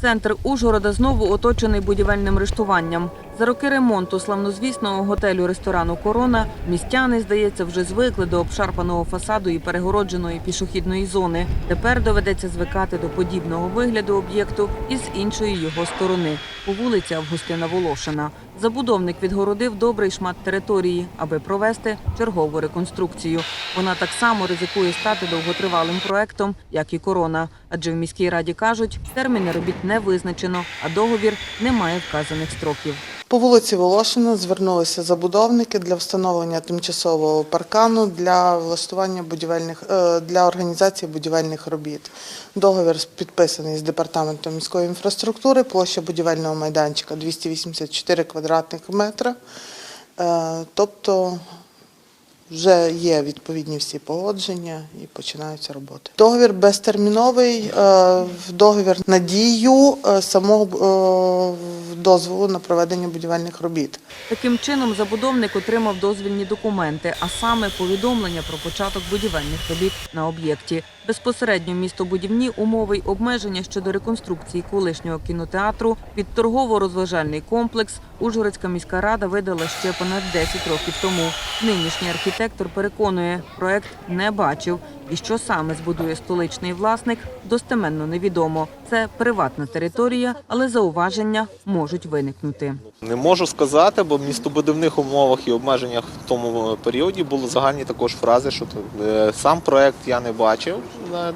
Центр Ужгорода знову оточений будівельним рештуванням. За роки ремонту славнозвісного готелю ресторану Корона містяни, здається, вже звикли до обшарпаного фасаду і перегородженої пішохідної зони. Тепер доведеться звикати до подібного вигляду об'єкту із іншої його сторони по вулиці Августина Волошина. Забудовник відгородив добрий шмат території, аби провести чергову реконструкцію. Вона так само ризикує стати довготривалим проектом, як і корона. Адже в міській раді кажуть, терміни робіт не визначено, а договір не має вказаних строків. По вулиці Волошина звернулися забудовники для встановлення тимчасового паркану для влаштування будівельних е, для організації будівельних робіт. Договір підписаний з департаментом міської інфраструктури. Площа будівельного майданчика 284 квадратних метра. Е, Тобто вже є відповідні всі погодження і починаються роботи. Договір безтерміновий, е, договір на дію е, самого е, дозволу на проведення будівельних робіт. Таким чином, забудовник отримав дозвільні документи, а саме повідомлення про початок будівельних робіт на об'єкті. Безпосередньо містобудівні умови й обмеження щодо реконструкції колишнього кінотеатру під торгово-розважальний комплекс Ужгородська міська рада видала ще понад 10 років тому. Нинішній архітектор переконує, проект не бачив. І що саме збудує столичний власник, достеменно невідомо. Це приватна територія, але зауваження можуть виникнути. Не можу сказати, бо в містобудівних умовах і обмеженнях в тому періоді були загальні також фрази, що е, сам проект я не бачив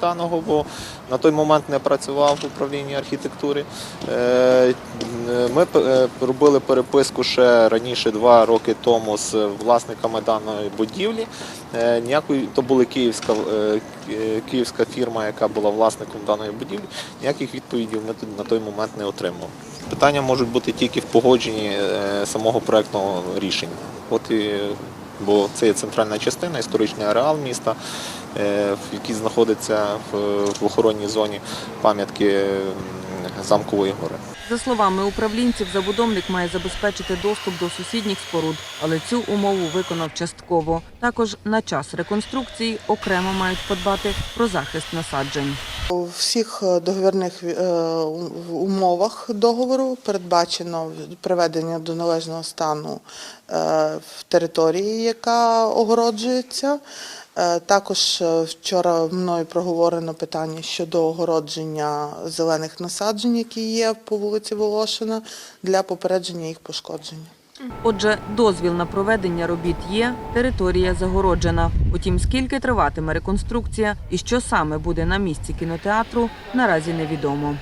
даного, бо на той момент не працював в управлінні архітектури. Е, Ми е, робили переписку ще раніше, два роки тому, з власниками даної будівлі. Ніякої то була київська, ки- київська фірма, яка була власником даної будівлі. Ніяких відповідей ми на той момент не отримали. Питання можуть бути тільки в погодженні е, самого проектного рішення. От і, бо це є центральна частина, історичний ареал міста, який знаходиться в, охоронній зоні пам'ятки замкової гори. За словами управлінців, забудовник має забезпечити доступ до сусідніх споруд, але цю умову виконав частково. Також на час реконструкції окремо мають подбати про захист насаджень. У всіх е, договірних е, умовах договору передбачено приведення до належного стану е, в території, яка огороджується. Також вчора мною проговорено питання щодо огородження зелених насаджень, які є по вулиці Волошина, для попередження їх пошкодження. Отже, дозвіл на проведення робіт є, територія загороджена. Утім, скільки триватиме реконструкція і що саме буде на місці кінотеатру, наразі невідомо.